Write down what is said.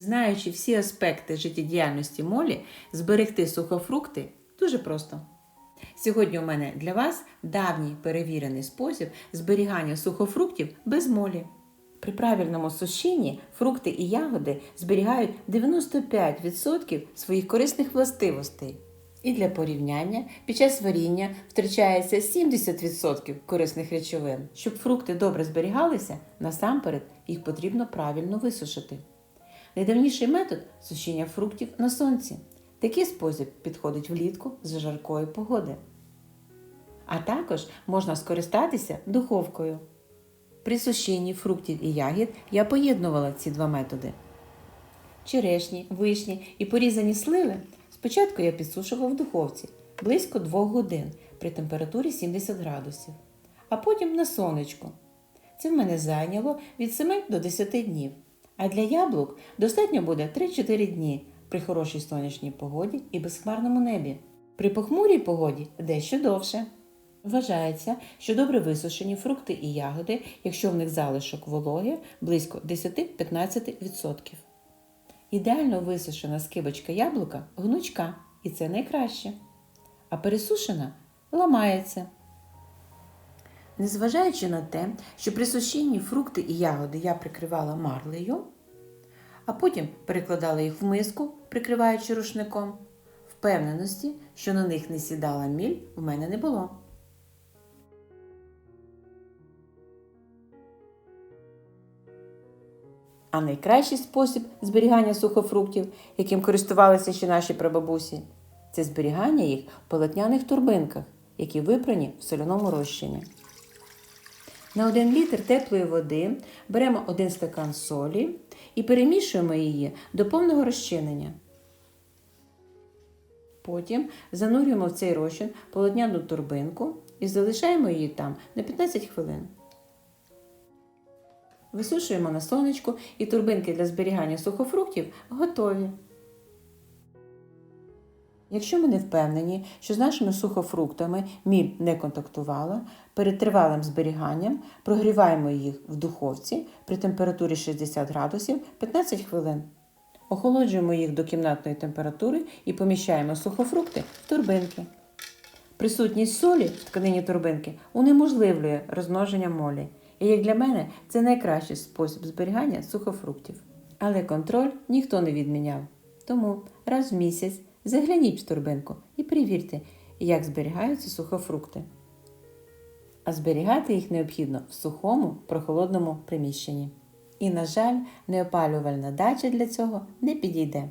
Знаючи всі аспекти життєдіяльності молі, зберегти сухофрукти дуже просто. Сьогодні у мене для вас давній перевірений спосіб зберігання сухофруктів без молі. При правильному сушінні фрукти і ягоди зберігають 95% своїх корисних властивостей. І для порівняння під час варіння втрачається 70% корисних речовин. Щоб фрукти добре зберігалися, насамперед їх потрібно правильно висушити. Найдавніший метод сушіння фруктів на сонці. Такий спосіб підходить влітку з жаркої погоди. А також можна скористатися духовкою. При сушінні фруктів і ягід я поєднувала ці два методи. Черешні, вишні і порізані сливи спочатку я підсушувала в духовці близько 2 годин при температурі 70 градусів, а потім на сонечку. Це в мене зайняло від 7 до 10 днів. А для яблук достатньо буде 3-4 дні при хорошій сонячній погоді і безхмарному небі. При похмурій погоді дещо довше. Вважається, що добре висушені фрукти і ягоди, якщо в них залишок вологи близько 10-15%. Ідеально висушена скибочка яблука гнучка, і це найкраще. А пересушена ламається. Незважаючи на те, що при сушінні фрукти і ягоди я прикривала марлею, а потім перекладала їх в миску, прикриваючи рушником, впевненості, що на них не сідала міль, в мене не було. А найкращий спосіб зберігання сухофруктів, яким користувалися ще наші прабабусі, це зберігання їх в полотняних турбинках, які випрані в соляному розчині. На 1 літр теплої води беремо 1 стакан солі і перемішуємо її до повного розчинення. Потім занурюємо в цей розчин полотняну турбинку і залишаємо її там на 15 хвилин. Висушуємо на сонечку і турбинки для зберігання сухофруктів готові. Якщо ми не впевнені, що з нашими сухофруктами міль не контактувала, перед тривалим зберіганням прогріваємо їх в духовці при температурі 60 градусів 15 хвилин. Охолоджуємо їх до кімнатної температури і поміщаємо сухофрукти в турбинки. Присутність солі в тканині турбинки унеможливлює розмноження молі. І як для мене, це найкращий спосіб зберігання сухофруктів. Але контроль ніхто не відміняв. Тому раз в місяць загляніть в турбинку і перевірте, як зберігаються сухофрукти. А зберігати їх необхідно в сухому, прохолодному приміщенні. І, на жаль, неопалювальна дача для цього не підійде.